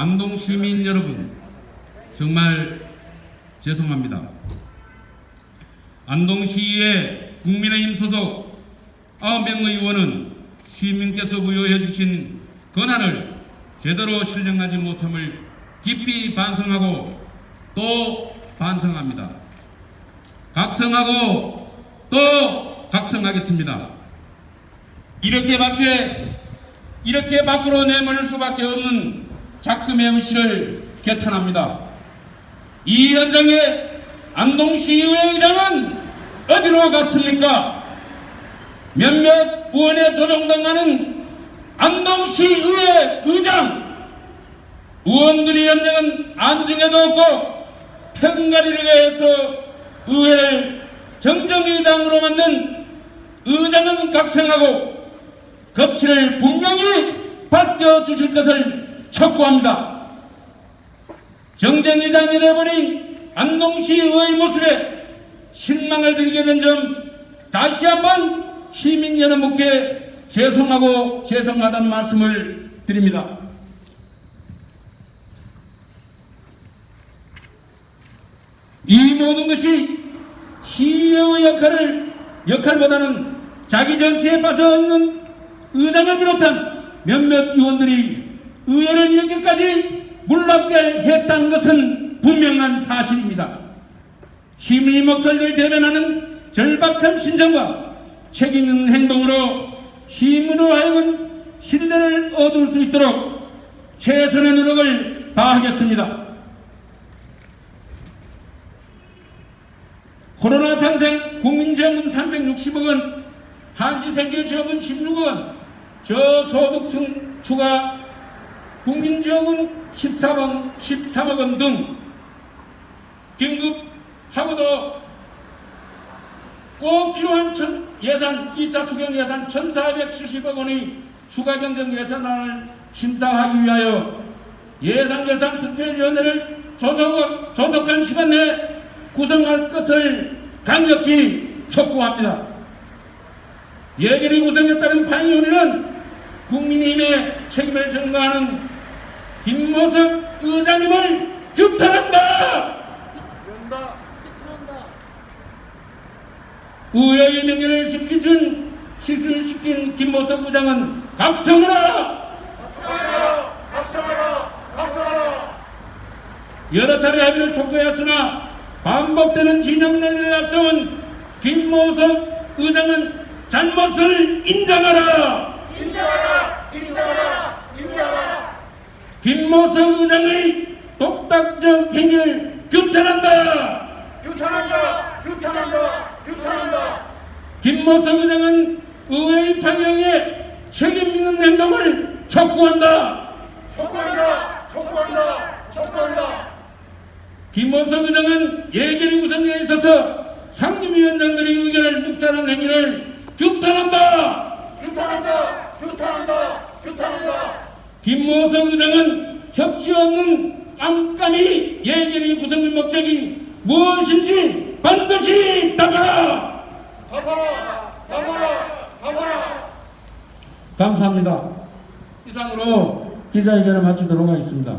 안동 시민 여러분 정말 죄송합니다. 안동시의 국민의힘 소속 9명 의원은 시민께서 부여해 주신 권한을 제대로 실행하지 못함을 깊이 반성하고 또 반성합니다. 각성하고 또 각성하겠습니다. 이렇게밖에 이렇게 밖으로 내몰 수밖에 없는 작금의 음식을 개탄합니다. 이 현장에 안동시의회 의장은 어디로 갔습니까? 몇몇 의원에 조종당하는 안동시의회 의장 의원들이 현장은 안중에도 없고 편가리를 해서 의회를 정정의당으로 만든 의장은 각성하고 겁치를 분명히 받겨주실 것을 촉구합니다. 정쟁의장이 되어버린 안동시의 모습에 실망을 드리게 된 점 다시 한번 시민 여러분께 죄송하고 죄송하다는 말씀을 드립니다. 이 모든 것이 시의의 역할을 역할보다는 자기 정치에 빠져 있는 의장을 비롯한 몇몇 의원들이 의회를 이렇게까지 물러게 했다는 것은 분명한 사실입니다. 시민의 목소리를 대변하는 절박한 심정과 책임 있는 행동으로 시민으로 하여금 신뢰를 얻을 수 있도록 최선의 노력을 다하겠습니다. 코로나 상생 국민지원금 360억 원, 한시생계지원금 16억 원, 저소득층 추가 국민지원금 13억, 13억 원 등 긴급하고도 꼭 필요한 천, 예산 2차 추경 예산 1,470억 원의 추가 경정 예산안을 심사하기 위하여 예산결산 특별위원회를 조속, 조속한 시간 내에 구성할 것을 강력히 촉구합니다. 예결위 구성에 따른 방위원회는 국민의힘의 책임을 전가하는 김모석 의장님을 규탄한다! 비틀한다 의회의 명예를 시키준 실질시킨 김모석 의장은 각성하라! 박수하라 박수하라 박수하라 여러 차례 합의를 촉구하였으나 반복되는 진영 논의를 앞세운 김모석 의장은 잘못을 인정하라 인정하라 김모석 의장의 독단적 행위를 규탄한다! 규탄한다! 규탄한다! 규탄한다! 김모석 의장은 의회의 방향에 책임 있는 행동을 촉구한다! 촉구한다! 촉구한다! 촉구한다! 김모석 의장은 예결위 구성에 있어서 상임위원장들의 의견을 묵살한 행위를! 규탄한다! 규탄한다! 규탄한다 김모석 의장은 협치 없는 깜깜이 예결위 구성의 목적이 무엇인지 반드시 답하라! 답하라 답하라 답하라 감사합니다. 이상으로 기자회견을 마치도록 하겠습니다.